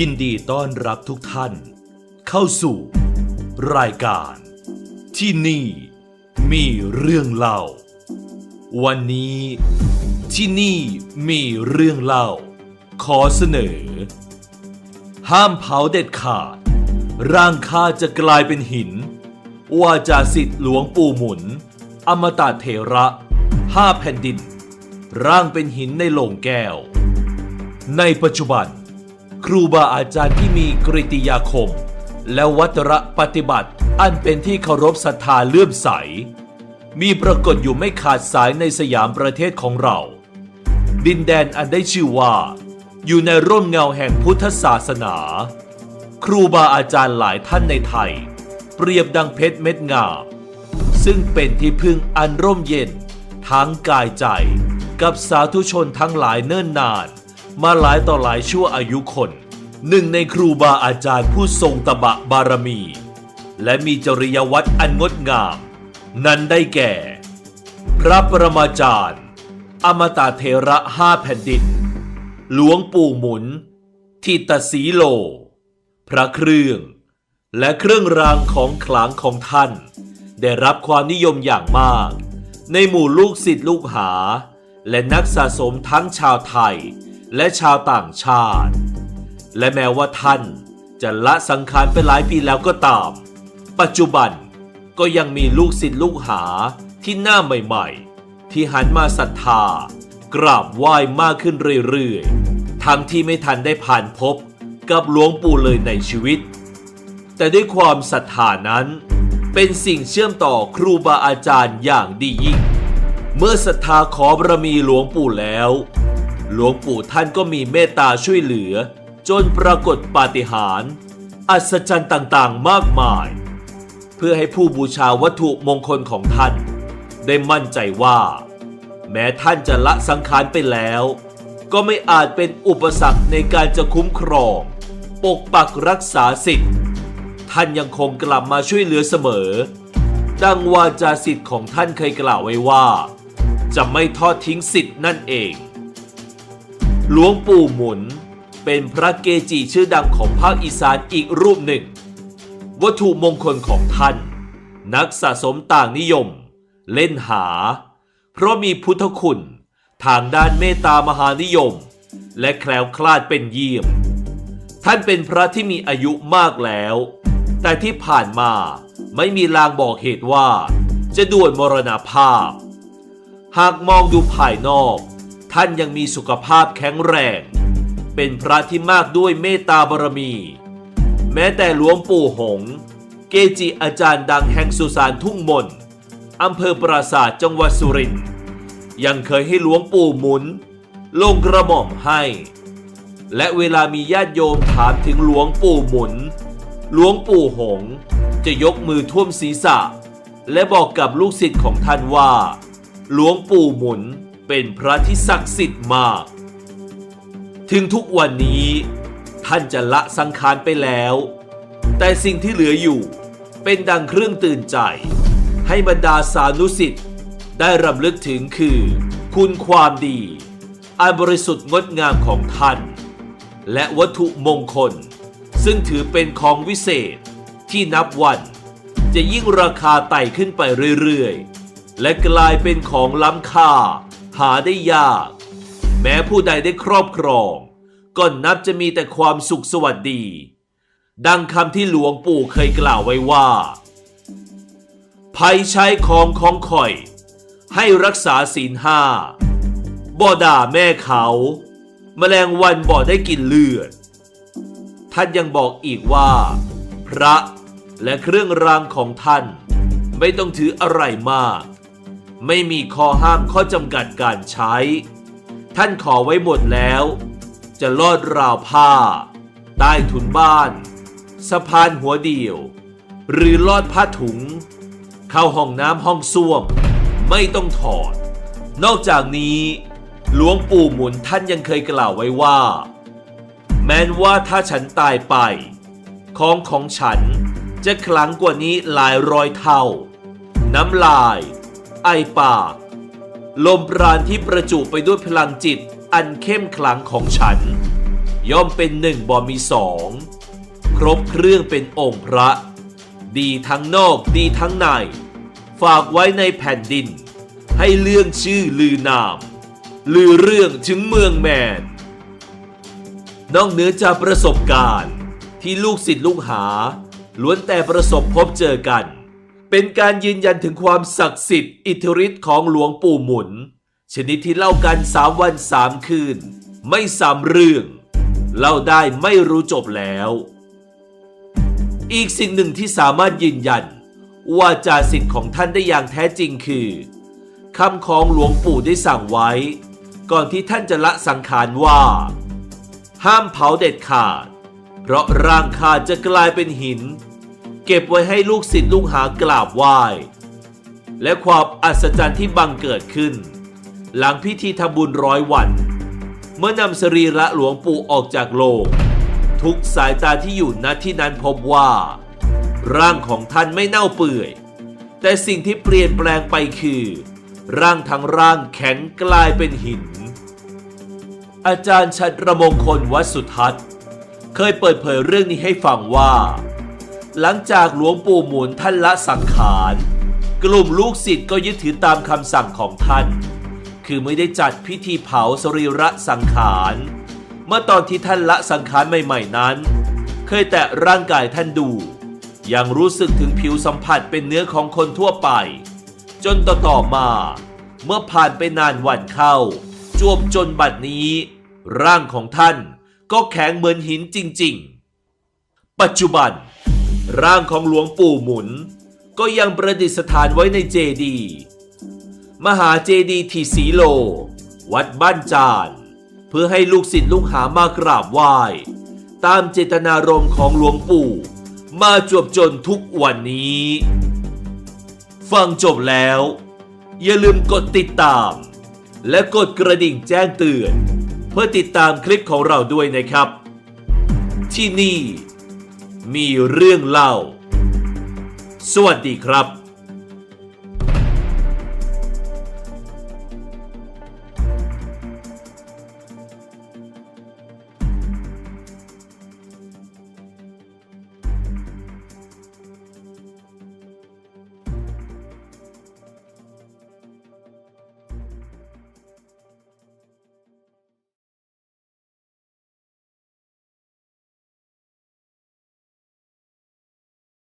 ยินดีต้อนรับทุกท่าน เข้าสู่ รายการ ที่นี่มีเรื่องเล่า วันนี้ที่นี่มีเรื่องเล่า ขอเสนอ ห้ามเผาเด็ดขาด ร่างข้าจะกลายเป็นหินว่าจาสิทธิ์หลวงปู่หมุน อมตะเถระห้าแผ่นดิน ร่างเป็นหินในโลงแก้ว ในปัจจุบัน ครูบาอาจารย์ที่มีกริติยาคม และวัตรปฏิบัติ อันเป็นที่เคารพศรัทธาเลื่อมใส มีปรากฏอยู่ไม่ขาดสายในสยามประเทศของเรา ดินแดนอันได้ชื่อว่า อยู่ในร่มเงาแห่งพุทธศาสนา ครูบาอาจารย์หลายท่านในไทย เปรียบดังเพชรเม็ดงามซึ่งเป็นที่พึ่งอันร่มเย็น ทั้งกายใจกับสาธุชนทั้งหลายเนิ่นนาน มาหลายต่อหลายชั่วอายุคน หนึ่งในครูบาอาจารย์ผู้ทรงตบะบารมี และมีจริยวัตรอันงดงาม นั้นได้แก่ พระประมาจารย์ อมตะเทระห้าแผ่นดิน หลวงปู่หมุน ทิตสีโล พระเครื่อง และเครื่องรางของขลังของท่าน ได้รับความนิยมอย่างมาก ในหมู่ลูกศิษย์ลูกหา และนักสะสมทั้งชาวไทย และชาวต่างชาติ และแม้ว่าท่านจะละสังขารไปหลายปีแล้วก็ตาม ปัจจุบันก็ยังมีลูกศิษย์ลูกหาที่หน้าใหม่ๆ ที่หันมาศรัทธากราบไหว้มากขึ้นเรื่อยๆ ทั้งที่ไม่ทันได้ผ่านพบกับหลวงปู่เลยในชีวิต แต่ด้วยความศรัทธานั้น เป็นสิ่งเชื่อมต่อครูบาอาจารย์อย่างดียิ่ง เมื่อศรัทธาขอบารมีหลวงปู่แล้ว หลวงปู่ท่านก็มีเมตตาช่วยเหลือ จนปรากฏปาฏิหาริย์อัศจรรย์ต่างๆ มากมาย เพื่อให้ผู้บูชาวัตถุมงคลของท่าน ได้มั่นใจว่า แม้ท่านจะละสังขารไปแล้ว ก็ไม่อาจเป็นอุปสรรคในการจะคุ้มครอง ปกปักรักษาสิทธิ์ ท่านยังคงกลับมาช่วยเหลือเสมอ ดังวาจาสิทธิ์ของท่านเคยกล่าวไว้ว่า จะไม่ทอดทิ้งสิทธิ์นั่นเอง หลวงปู่หมุน เป็นพระเกจิชื่อดังของภาคอีสานอีกรูปหนึ่ง วัตถุมงคลของท่าน นักสะสมต่างนิยม เล่นหา เพราะมีพุทธคุณ ทางด้านเมตตามหานิยม และแคล้วคลาดเป็นเยี่ยม ท่านเป็นพระที่มีอายุมากแล้ว แต่ที่ผ่านมาไม่มีลางบอกเหตุว่า จะด่วนมรณภาพ หากมองดูภายนอก ท่านยังมีสุขภาพแข็งแรง เป็นพระที่มากด้วยเมตตาบารมี แม้แต่หลวงปู่หง เกจิอาจารย์ดังแห่งสุสานทุ่งมนอำเภอปราสาทจังหวัดสุรินทร์ยังเคยให้หลวงปู่หมุน ลงกระหม่อมให้ และเวลามีญาติโยมถามถึงหลวงปู่หมุน หลวงปู่หง จะยกมือท่วมศีรษะ และบอกกับลูกศิษย์ของท่านว่า หลวงปู่หมุนเป็นพระที่ศักดิ์สิทธิ์มาก ถึงทุกวันนี้ ท่านจะละสังขารไปแล้ว แต่สิ่งที่เหลืออยู่เป็นดังเครื่องตื่นใจ ให้บรรดาสานุสิทธิ์ได้รำลึกถึงคือ คุณความดี อันบริสุทธิ์งดงามของท่าน และวัตถุมงคล ซึ่งถือเป็นของวิเศษที่นับวันจะยิ่งราคาไต่ขึ้นไปเรื่อยๆ และกลายเป็นของล้ำค่า หาได้ยาก แม้ผู้ใดได้ครอบครอง ก็นับจะมีแต่ความสุขสวัสดี ดังคำที่หลวงปู่เคยกล่าวไว้ว่า ภัยใช้ของของข่อย ให้รักษาศีลห้าบ่ด่าแม่เขาแมลงวันบ่ได้กินเลือด ท่านยังบอกอีกว่า พระและเครื่องรางของท่าน ไม่ต้องถืออะไรมาก ไม่มีข้อห้ามข้อจำกัดการใช้ ท่านขอไว้หมดแล้ว จะลอดราวผ้า ใต้ถุนบ้าน สะพานหัวเดียว หรือลอดผ้าถุง เข้าห้องน้ำห้องส้วม ไม่ต้องถอด นอกจากนี้หลวงปู่หมุนท่านยังเคยกล่าวไว้ว่า แม้นว่าถ้าฉันตายไป ของของฉันจะขลังกว่านี้หลายร้อยเท่า น้ำลาย ไอปาก ลมปราณที่ประจุไปด้วยพลังจิต อันเข้มขลังของฉัน ย่อมเป็นหนึ่งบ่มีสองครบเครื่องเป็นองค์พระ ดีทั้งนอกดีทั้งใน ฝากไว้ในแผ่นดิน ให้เรื่องชื่อลือนาม ลือเรื่องถึงเมืองแมน นอกเหนือจากประสบการณ์ที่ลูกศิษย์ลูกหา ล้วนแต่ประสบพบเจอกัน เป็นการยืนยันถึงความศักดิ์สิทธิ์อิทธิฤทธิ์ของหลวงปู่หมุน ชนิดที่เล่ากันสามวันสามคืน ไม่สามเรื่อง เล่าได้ไม่รู้จบแล้ว อีกสิ่งหนึ่งที่สามารถยืนยัน ว่าจาสิทธิ์ของท่านได้อย่างแท้จริงคือคำของหลวงปู่ได้สั่งไว้ ก่อนที่ท่านจะละสังขารว่า ห้ามเผาเด็ดขาด เพราะร่างขาดจะกลายเป็นหิน เก็บไว้ให้ลูกศิษย์ลูกหากราบไหว้ และความอัศจรรย์ที่บังเกิดขึ้น หลังพิธีทำบุญร้อยวัน เมื่อนำสรีระหลวงปู่ออกจากโลง ทุกสายตาที่อยู่ณที่นั้นพบว่า ร่างของท่านไม่เน่าเปื่อย แต่สิ่งที่เปลี่ยนแปลงไปคือ ร่างทั้งร่างแข็งกลายเป็นหิน อาจารย์ชัดระมงคลวัดสุทัศน์ เคยเปิดเผยเรื่องนี้ให้ฟังว่า หลังจากหลวงปู่หมุนท่านละสังขาร กลุ่มลูกศิษย์ก็ยึดถือตามคำสั่งของท่าน คือไม่ได้จัดพิธีเผาสรีระสังขาร เมื่อตอนที่ท่านละสังขารใหม่ๆนั้น เคยแตะร่างกายท่านดู ยังรู้สึกถึงผิวสัมผัสเป็นเนื้อของคนทั่วไป จนต่อๆมา เมื่อผ่านไปนานวันเข้า จวบจนบัดนี้ ร่างของท่านก็แข็งเหมือนหินจริงๆ ปัจจุบัน ร่างของหลวงปู่หมุน ก็ยังประดิษฐานไว้ในเจดีย์ มหาเจดีย์ที่สีโล วัดบ้านจาน เพื่อให้ลูกศิษย์ลูกหามากราบไหว้ ตามเจตนารมณ์ของหลวงปู่ มาจวบจนทุกวันนี้ ฟังจบแล้ว อย่าลืมกดติดตาม และกดกระดิ่งแจ้งเตือน เพื่อติดตามคลิปของเราด้วยนะครับ ที่นี่ มีเรื่องเล่า สวัสดีครับ